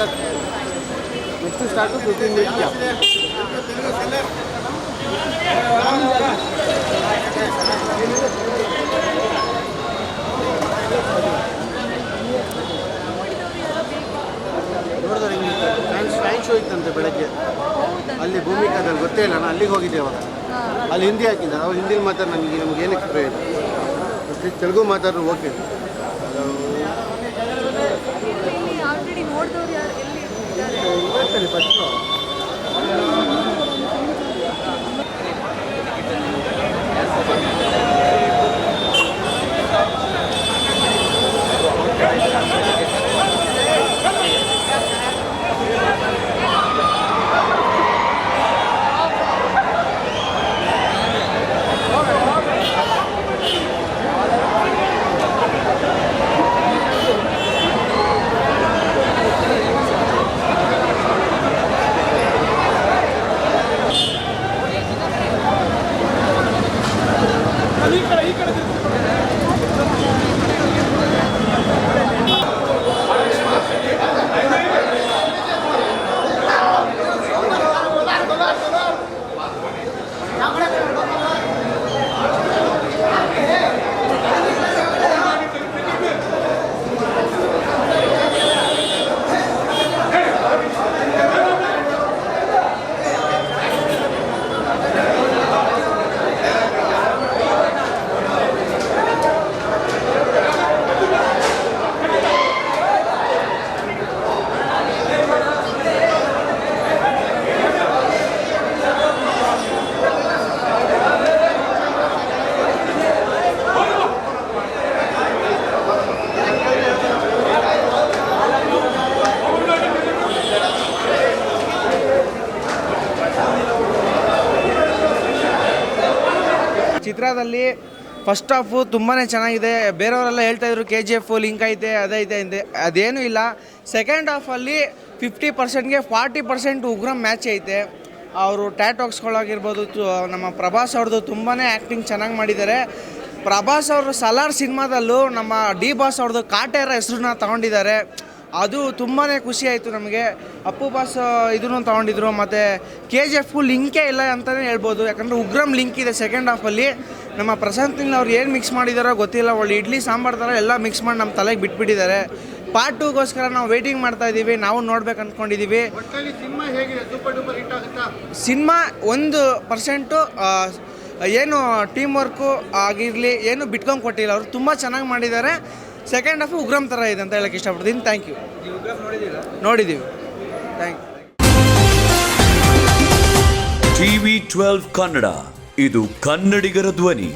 Start next start fifteen ನೋಡಿದ್ರೆ fans fan show ಇತ್ತಂತೆ ಬೆಳಗ್ಗೆ. ಅಲ್ಲಿ ಭೂಮಿಕಾದಲ್ಲಿ, ಗೊತ್ತೇ ಇಲ್ಲ, ನಾನು ಅಲ್ಲಿಗೆ ಹೋಗಿದ್ದೆ ಅವಾಗ. ಅಲ್ಲಿ ಹಿಂದಿ ಹಾಕಿದ್ದಾರೆ. ಅವ್ರು ಹಿಂದಿಲಿ ಮಾತಾಡಿ ನನಗೆ, ನಮ್ಗೆ ಏನಕ್ಕೆ ಪ್ರಯೋಜನ ತೆಲುಗು ಮಾತಾಡ್ರು ಓಕೆ でパチコ。ಚಿತ್ರದಲ್ಲಿ ಫಸ್ಟ್ ಆಫು ತುಂಬಾ ಚೆನ್ನಾಗಿದೆ. ಬೇರೆಯವರೆಲ್ಲ ಹೇಳ್ತಾ ಇದ್ರು ಕೆ ಜಿ ಎಫ್ ಲಿಂಕ್ ಐತೆ ಅದೈತೆ ಅಂತೆ ಅದೇನೂ ಇಲ್ಲ. ಸೆಕೆಂಡ್ ಹಾಫಲ್ಲಿ ಫಿಫ್ಟಿ ಪರ್ಸೆಂಟ್ಗೆ ಫಾರ್ಟಿ ಪರ್ಸೆಂಟ್ ಉಗ್ರಂ ಮ್ಯಾಚ್ ಐತೆ. ಅವರು ಟ್ಯಾಟಾಕ್ಸ್ಗಳಾಗಿರ್ಬೋದು ನಮ್ಮ ಪ್ರಭಾಸ್ ಅವ್ರದ್ದು ತುಂಬಾ ಆ್ಯಕ್ಟಿಂಗ್ ಚೆನ್ನಾಗಿ ಮಾಡಿದ್ದಾರೆ ಪ್ರಭಾಸ್ ಅವರು ಸಲಾರ್ ಸಿನಿಮಾದಲ್ಲೂ ನಮ್ಮ ಡಿ ಬಾಸ್ ಅವ್ರದ್ದು ಕಾಟೇರ ಹೆಸರನ್ನ ತಗೊಂಡಿದ್ದಾರೆ ಅದು ತುಂಬಾ ಖುಷಿ ಆಯಿತು ನಮಗೆ. ಅಪ್ಪು ಬಾಸ್ ಇದನ್ನು ತೊಗೊಂಡಿದ್ರು ಮತ್ತು ಕೆ ಜಿ ಎಫ್ ಲಿಂಕೇ ಇಲ್ಲ ಅಂತಲೇ ಹೇಳ್ಬೋದು. ಯಾಕಂದರೆ ಉಗ್ರಂ ಲಿಂಕ್ ಇದೆ ಸೆಕೆಂಡ್ ಹಾಫಲ್ಲಿ ನಮ್ಮ ಪ್ರಶಾಂತ್ ಅವ್ರು ಏನು ಮಿಕ್ಸ್ ಮಾಡಿದಾರೋ ಗೊತ್ತಿಲ್ಲ. ಒಳ್ಳೆ ಇಡ್ಲಿ ಸಾಂಬಾರು ಥರ ಎಲ್ಲ ಮಿಕ್ಸ್ ಮಾಡಿ ನಮ್ಮ ತಲೆಗೆ ಬಿಟ್ಬಿಟ್ಟಿದ್ದಾರೆ. ಪಾರ್ಟ್ ಟೂಗೋಸ್ಕರ ನಾವು ವೇಟಿಂಗ್ ಮಾಡ್ತಾ ಇದ್ದೀವಿ ನಾವು ನೋಡ್ಬೇಕು ಅಂದ್ಕೊಂಡಿದ್ದೀವಿ ಸಿನಿಮಾ ಒಂದು ಪರ್ಸೆಂಟು ಏನು ಟೀಮ್ ವರ್ಕು ಆಗಿರಲಿ ಏನು ಬಿಟ್ಕೊಂಡು ಕೊಟ್ಟಿಲ್ಲ. ಅವರು ತುಂಬ ಚೆನ್ನಾಗಿ ಮಾಡಿದ್ದಾರೆ. ಸೆಕೆಂಡ್ ಹಾಫ್ ಉಗ್ರಂ ಥರ ಇದೆ ಅಂತ ಹೇಳಕ್ಕೆ ಇಷ್ಟಪಡ್ತೀನಿ. ಥ್ಯಾಂಕ್ ಯು ನೋಡಿದ್ದೀವಿ thank you TV twelve Kannada. ಇದು ಕನ್ನಡಿಗರ ಧ್ವನಿ.